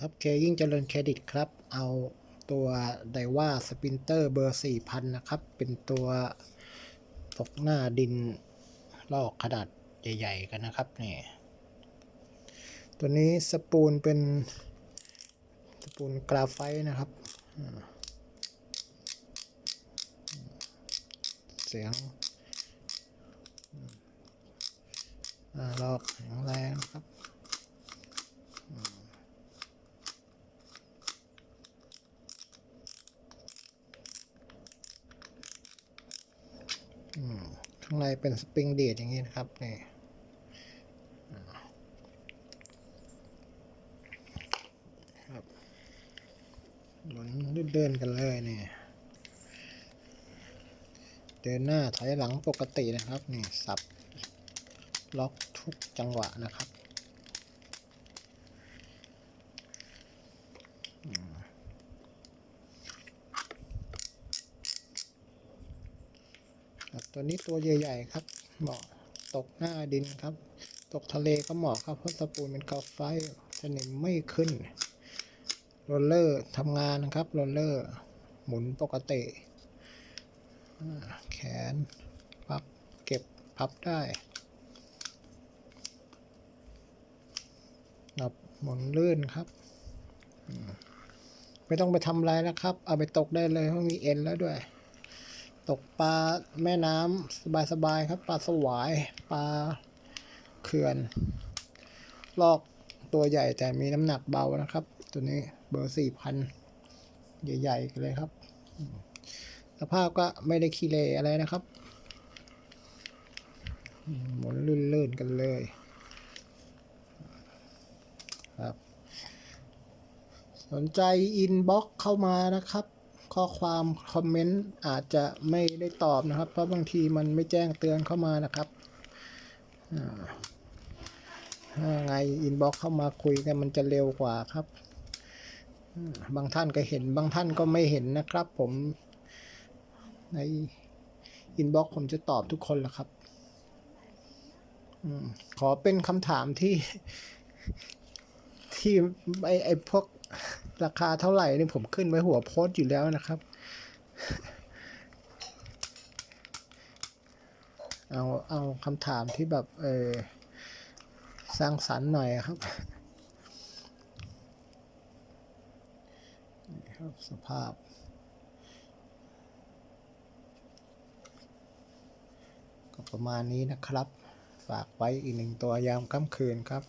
ครับเคยิ่งเจริญเครดิตครับ เอาตัวไดว่าสปินเตอร์เบอร์ 4000 นะครับ เป็นตัวตกหน้าดินลอกขนาดใหญ่ ๆ กันนะครับนี่ตัวนี้สปูลเป็นสปูลกราไฟนะครับ เสียงลอกแข็งแรงนะครับ ข้างในเป็นสปริงเดดอย่างนี้นะครับนี่ครับหมุนเดินกันเลยนี่เดินหน้าถอยหลังปกตินะครับนี่สับล็อกทุกจังหวะนะครับอืม ครับ ตัวนี้ตัวใหญ่ๆครับเหมาะตกหน้าดินครับ ตกทะเลก็เหมาะครับ เพราะสปูนเป็นกาไฟสนิมไม่ขึ้นโรลเลอร์ทำงานนะครับโรลเลอร์หมุนปกติแขนพับเก็บพับได้หนับหมุนลื่นครับ ไม่ต้องไปทำอะไรแล้วครับ เอาไปตกได้เลยเพราะมีเอ็นแล้วด้วย ตกปลาแม่น้ำสบายๆครับ ปลาสวาย ปลาเขื่อน ลอกตัวใหญ่แต่มีน้ำหนักเบานะครับ ตัวนี้เบอร์สี่พันใหญ่ๆกันเลยครับ สภาพก็ไม่ได้ขี้เลอะไรนะครับ หมุนลื่นๆกันเลยครับ สนใจอินบ็อกเข้ามานะครับ ข้อความคอมเมนต์อาจจะไม่ได้ตอบนะครับ เพราะบางทีมันไม่แจ้งเตือนเข้ามานะครับอ่าถ้าไงอินบ็อกเข้ามาคุยกันมันจะเร็วกว่าครับ บางท่านก็เห็นบางท่านก็ไม่เห็นนะครับ ผมในอินบ็อกผมจะตอบทุกคนแหละครับขอเป็นคำถามที่ที่ไอไอพวกราคาเท่าไหร่นี่ผมขึ้นไว้หัวโพสต์อยู่แล้วนะครับ เอาเอาคำถามที่แบบเออสร้างสรรค์หน่อยครับครับสภาพก็ประมาณนี้นะครับ ฝากไว้อีกหนึ่งตัวยามค่ำคืนครับ